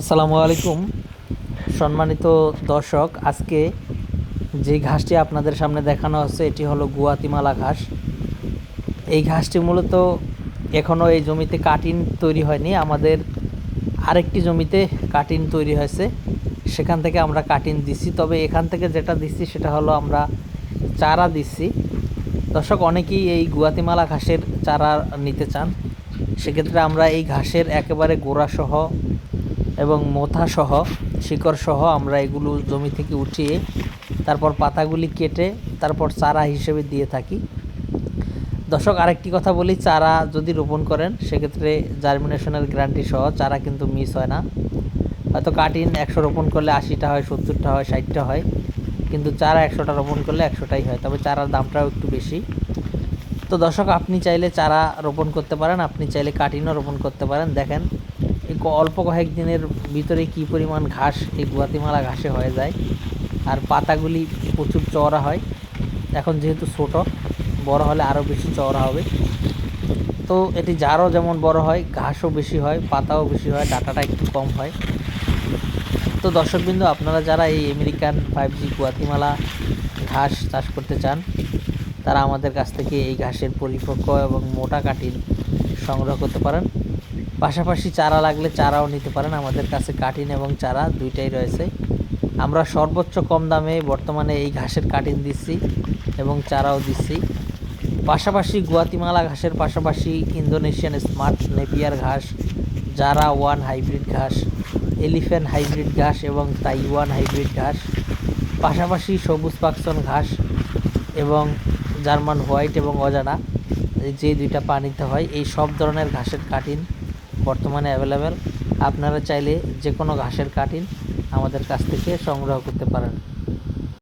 আসসালামু আলাইকুম। সম্মানিত দর্শক, আজকে যে ঘাসটি আপনাদের সামনে দেখানো হচ্ছে, এটি হলো গুয়াতিমালা ঘাস। এই ঘাসটি মূলত এখনও এই জমিতে কাটিন তৈরি হয়নি, আমাদের আরেকটি জমিতে কাটিন তৈরি হয়েছে। সেখান থেকে আমরা কাটিন দিচ্ছি তবে এখান থেকে যেটা দিচ্ছি সেটা হলো আমরা চারা দিচ্ছি দর্শক, অনেকেই এই গুয়াতিমালা ঘাসের চারা নিতে চান। সেক্ষেত্রে আমরা এই ঘাসের একেবারে গোড়াসহ এবং মোথাসহ, শিকড়সহ আমরা এগুলো জমি থেকে উঠিয়ে তারপর পাতাগুলি কেটে তারপর চারা হিসেবে দিয়ে থাকি। দর্শক, আরেকটি কথা বলি, চারা যদি রোপণ করেন, সেক্ষেত্রে জার্মিনেশনের গ্যারান্টি সহ চারা কিন্তু মিস হয় না। হয়তো কাটিন একশো রোপণ করলে আশিটা হয়, সত্তরটা হয়, ষাটটা হয়, কিন্তু চারা একশোটা রোপণ করলে একশোটাই হয়, তবে চারার দামটাও একটু বেশি। তো দর্শক, আপনি চাইলে চারা রোপণ করতে পারেন, আপনি চাইলে কাটিনও রোপণ করতে পারেন। দেখেন অল্প কয়েক দিনের ভিতরে কি পরিমাণ ঘাস, এই গুয়াতিমালা ঘাসে হয়ে যায়। আর পাতাগুলি প্রচুর চওড়া হয়। এখন যেহেতু ছোট, বড় হলে আরও বেশি চওড়া হবে। তো এটি জারও যেমন বড় হয়, ঘাসও বেশি হয়, পাতাও বেশি হয়, ডাটাটা একটু কম হয়। তো দর্শকবৃন্দ, আপনারা যারা এই আমেরিকান ফাইভ জি গুয়াতিমালা ঘাস চাষ করতে চান, তারা আমাদের কাছ থেকে এই ঘাসের পরিপক্ক এবং মোটা কাটিন সংগ্রহ করতে পারেন। পাশাপাশি চারা লাগলে চারাও নিতে পারেন। আমাদের কাছে কাটিন এবং চারা দুইটাই রয়েছে। আমরা সর্বোচ্চ কম দামে বর্তমানে এই ঘাসের কাটিন দিচ্ছি এবং চারাও দিচ্ছি। পাশাপাশি গুয়াতিমালা ঘাসের পাশাপাশি ইন্দোনেশিয়ান স্মার্ট নেপিয়ার ঘাস, জারা ওয়ান হাইব্রিড ঘাস, এলিফ্যান্ট হাইব্রিড ঘাস এবং তাইওয়ান হাইব্রিড ঘাস, পাশাপাশি সবুজ পাকসন ঘাস এবং জার্মান হোয়াইট এবং অজানা যে দুইটা পানিতে হয়, এই সব ধরনের ঘাসের কাটিন বর্তমানে অ্যাভেলেবেল আপনারা চাইলে যে কোনো ঘাসের কাটিন আমাদের কাছ থেকে সংগ্রহ করতে পারেন।